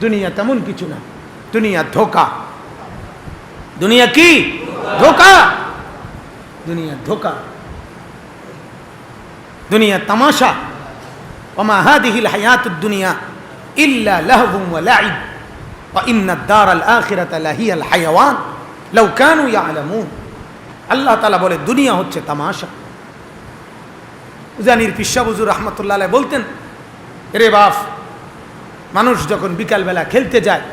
দুনিয়া তেমন কিছু না। দুনিয়া ধোকা। দুনিয়া কি? ধোকা। দুনিয়া ধোকা। দুনিয়া তামাশা। ওমা হাদিহিল হায়াত দুনিয়া ইল্লা লাহবুম ওয়া লাইব। ওয়া ইন্না দার আল আখিরাত লাহিয়াল হায়াওয়ান। লাউ কানু ইয়ালামুন। আল্লাহ তাআলা বলে, দুনিয়া হচ্ছে তামাশা। উজানির পিশা বুজুর রহমতুল্লাহ বলতেন রে বাপ মানুষ যখন বিকালবেলা খেলতে যায়,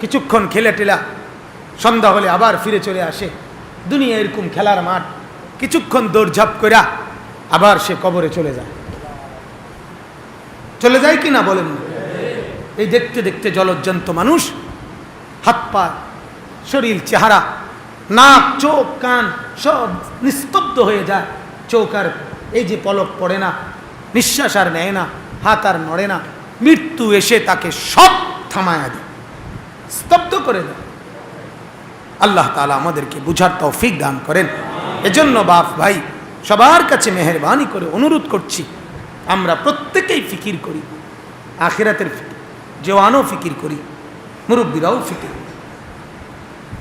কিছুক্ষণ খেলে টেলা, সন্ধ্যা হলে আবার ফিরে চলে আসে। দুনিয়া এরকম খেলার মাঠ, কিছুক্ষণ দৌড়ঝাপ কইরা আবার সে কবরে চলে যায়। চলে যায় কি না বলেন? এই দেখতে দেখতে জলজ্জন্ত মানুষ, হাত পা, শরীর, চেহারা, নাক, চোখ, কান সব নিস্তব্ধ হয়ে যায়। চোখ আর এই যে পলক পড়ে না, নিঃশ্বাস আর নেয় না, হাত আর নড়ে না। মৃত্যু এসে তাকে সব থামায়া দেয় স্তব্ধ করে দেয় আল্লাহ তালা আমাদেরকে বুঝার তৌফিক দান করেন। এজন্য বাপ ভাই, সবার কাছে মেহরবানি করে অনুরোধ করছি, আমরা প্রত্যেকেই ফিকির করি, আখিরাতের ফিকির, জওয়ানও ফিকির করি, মুরব্বীরাও ফিকির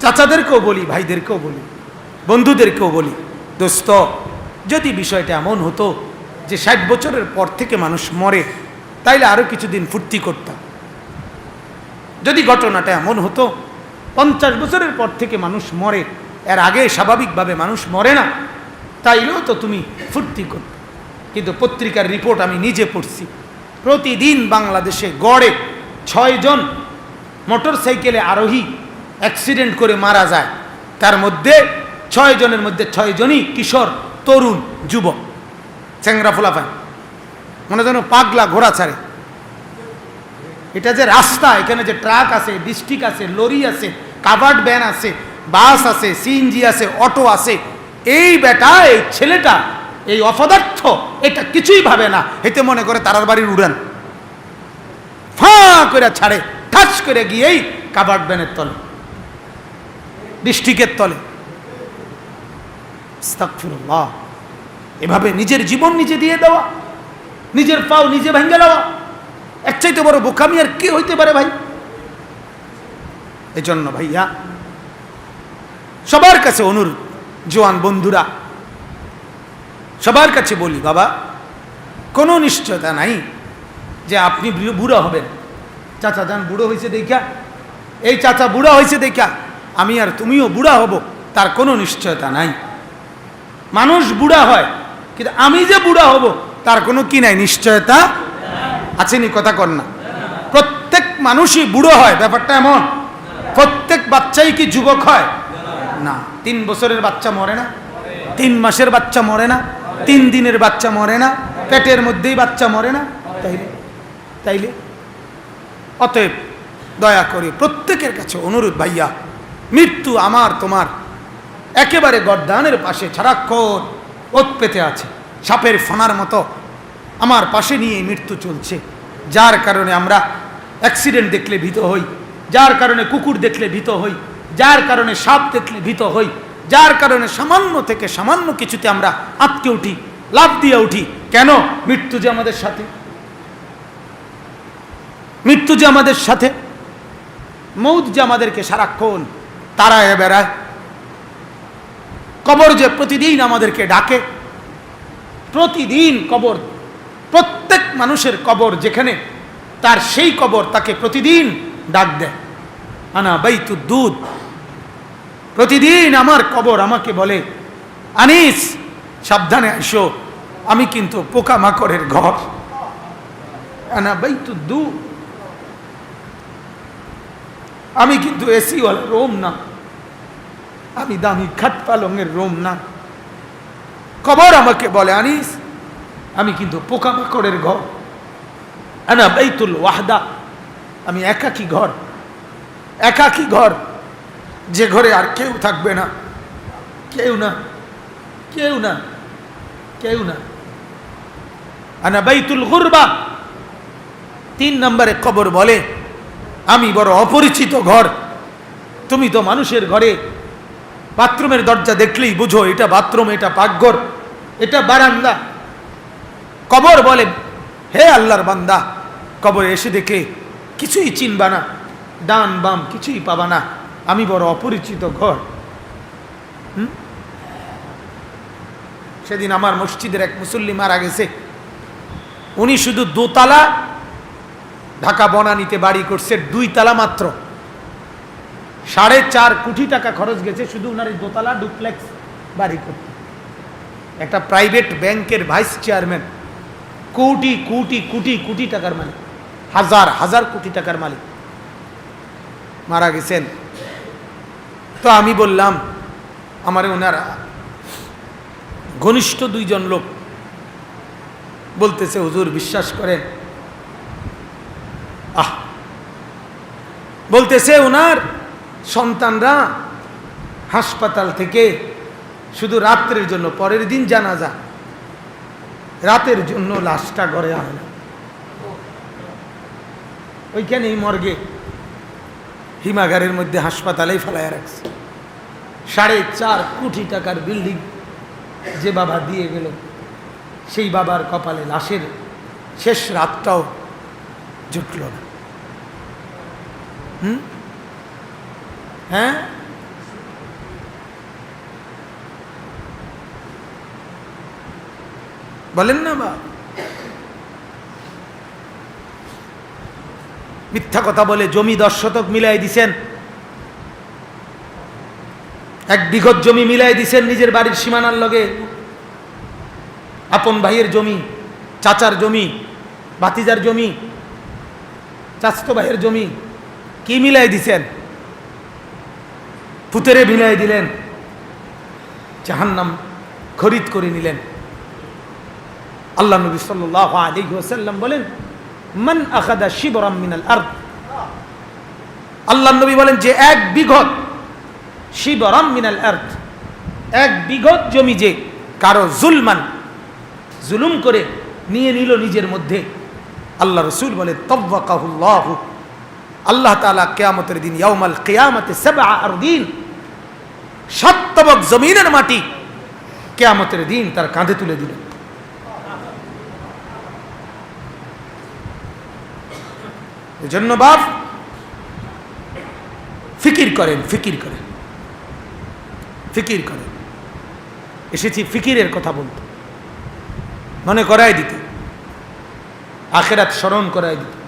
চাচাদেরকেও বলি, ভাইদেরকেও বলি, বন্ধুদেরকেও বলি, দোস্ত, যদি বিষয়টা এমন হতো যে ষাট বছরের পর থেকে মানুষ মরে তাইলে আরও কিছুদিন ফুর্তি করতাম। যদি ঘটনাটা এমন হতো, পঞ্চাশ বছরের পর থেকে মানুষ মরে, এর আগে স্বাভাবিকভাবে মানুষ মরে না, তাইলেও তো তুমি ফুর্তি করতে। কিন্তু পত্রিকার রিপোর্ট আমি নিজে পড়ছি। প্রতিদিন বাংলাদেশে গড়ে ছয়জন মোটর সাইকেলে আরোহী অ্যাক্সিডেন্ট করে মারা যায়। তার মধ্যে ছয় জনের মধ্যে ছয়জনই কিশোর, তরুণ, যুবক। চ্যাংরা ফোলাফাই মনে যেন পাগলা ঘোড়া ছাড়ে। এটা যে রাস্তা, এখানে যে ট্রাক আছে, ডিস্ট্রিক্ট আছে, লরি আছে, কাভার্ড ভ্যান আছে, বাস আছে সিএনজি আছে, অটো আছে, এই বেটা, এই ছেলেটা, এই অপদার্থ, এটা কিছুই ভাবে না। এতে মনে করে তারার বাড়ির উড়ান। ফাঁ করে ছাড়ে, ঠাস করে গিয়েই কাভার্ড ভ্যানের তলে, ডিস্ট্রিক্টের তলে। এভাবে নিজের জীবন নিজে দিয়ে দেওয়া। নিজের পাও নিজে ভেঙে দেওয়া। এর চাইতে বড় বোকামি আর কি হইতে পারে ভাই? এই জন্য ভাইয়া, সবার কাছে অনুরোধ, জোয়ান বন্ধুরা, সবার কাছে বলি বাবা, কোনো নিশ্চয়তা নাই যে আপনি বুড়ো হবেন। চাচা যান, বুড়ো হয়েছে দেখা এই চাচা বুড়া হয়েছে দেখা আমি আর তুমিও বুড়া হব, তার কোনো নিশ্চয়তা নাই। মানুষ বুড়া হয়, কিন্তু আমি যে বুড়া হব তার কোনো কি নাই, নিশ্চয়তা আছেনি কথা কর না। প্রত্যেক মানুষই বুড়ো হয়, ব্যাপারটা এমন। প্রত্যেক বাচ্চাই কি যুবক হয়? না। তিন বছরের বাচ্চা মরে না। তিন মাসের বাচ্চা মরে না। তিন দিনের বাচ্চা মরে না। পেটের মধ্যেই বাচ্চা মরে না। তাইলে তাইলে? অতএব দয়া করে প্রত্যেকের কাছে অনুরোধ, ভাইয়া, মৃত্যু আমার, তোমার। একেবারে গরদানের পাশে সারাক্ষণ ওত পেতে আছে। সাপের ফনার মতো আমার পাশে নিয়ে মৃত্যু চলছে। যার কারণে আমরা অ্যাক্সিডেন্ট দেখলে ভীত হই, যার কারণে কুকুর দেখলে ভীত হই, যার কারণে সাপ দেখলে ভীত হই, যার কারণে সামান্য থেকে সামান্য কিছুতে আমরা আটকে উঠি লাভ দিয়ে উঠি। কেন? মৃত্যু যে আমাদের সাথে। মৃত্যু যে আমাদের সাথে। মৌত যে আমাদেরকে সারাক্ষণ তারায় বেড়ায়। কবর যে প্রতিদিন আমাদেরকে ডাকে। প্রতিদিন কবর, প্রত্যেক মানুষের কবর যেখানে, তার সেই কবর তাকে প্রতিদিন ডাক দেয়। আনা বাইতু দুধ। প্রতিদিন আমার কবর আমাকে বলে, আনিস, সাবধানে আসো আমি কিন্তু পোকামাকড়ের ঘর। আনা বাইতু দুধ। আমি কিন্তু এসিওয়ালা রোম না। আমি দামি খাট পালংয়ের রোম না। কবর আমাকে বলে, আনিস, আমি কিন্তু পোকামাকড়ের ঘর। আনা বাইতুল ওয়াহদা, আমি একাকী ঘর একাকী ঘর। যে ঘরে আর কেউ থাকবে না। কেউ না কেউ না কেউ না। আনা বাইতুল গুরবা, তিন নম্বরে কবর বলে, আমি বড় অপরিচিত ঘর। তুমি তো মানুষের ঘরে বাথরুমের দরজা দেখলেই বুঝো, এটা বাথরুম, এটা পাকঘর। এটা বারান্দা। কবর বলে, হে আল্লাহর বান্দা, কবর এসে দেখে কিছুই চিনবা না, ডান বাম কিছুই পাবা না, আমি বড় অপরিচিত ঘর। সেদিন আমার মসজিদের এক মুসল্লি মারা গেছে। উনি শুধু দোতলা ঢাকা বনানীতে বাড়ি করছে দুই তালা মাত্র। সাড়ে চার কোটি টাকা খরচ গেছে, শুধু এই দোতলা ডুপ্লেক্স বাড়ি করতে। একটা প্রাইভেট ব্যাংকের ভাইস চেয়ারম্যান কোটি কোটি কোটি কোটি টাকার মালিক, হাজার হাজার কোটি টাকার মালিক মারা গেছেন। তো আমি বললাম, আমার ওনারা ঘনিষ্ঠ দুইজন লোক বলতেছে, হুজুর, বিশ্বাস করেন। আহ! বলতেছে, ওনার সন্তানরা হাসপাতাল থেকে শুধু রাত্রের জন্য, পরের দিন জানাজা। রাতের জন্য লাশটা ঘরে আনে না। ওইখানেই মর্গে হিমাগারের মধ্যে হাসপাতালেই ফেলায় রাখছে। সাড়ে চার কোটি টাকার বিল্ডিং যে বাবা দিয়ে গেল, সেই বাবার কপালে লাশের শেষ রাতটাও জুটল না। হুম? হ্যাঁ? বলেন না বা। মিথ্যা কথা বলে জমি দশ শতক মিলাই দিছেন। এক বিঘত জমি মিলাই দিছেন নিজের বাড়ির সীমানার লগে। আপন ভাইয়ের জমি, চাচার জমি, ভাতিজার জমি, চাচতো ভাইয়ের জমি, কি মিলাই দিছেন? পুতেরে মিলাই দিলেন। জাহান্নাম খরিদ করে নিলেন। আল্লাহ নবী সাল্লাহ আলী ওসাল্লাম বলেন, মান আখাদা শিবরাম মিনাল আর আল্লাহ নবী বলেন যে, এক বিঘত শিবরাম মিনাল আর্থ এক বিঘত জমি যে কারও জুলমান, জুলুম করে নিয়ে নিল নিজের মধ্যে। আল্লাহ রসুল বলে তব্বাকাহুল্লাহ। আল্লাহ তালা কেয়ামতের দিন, ইয়াউমাল কেয়ামতে সেবা আর দিন সত্যবক জমিনের মাটি কেয়ামতের দিন তার কাঁধে তুলে দিল এজন্য বাপ, ফিকির করেন ফিকির করেন। ফিকির করেন। এসেছি ফিকিরের কথা বলতে। মনে করাই দিতে। আখেরাত স্মরণ করাই দিতে।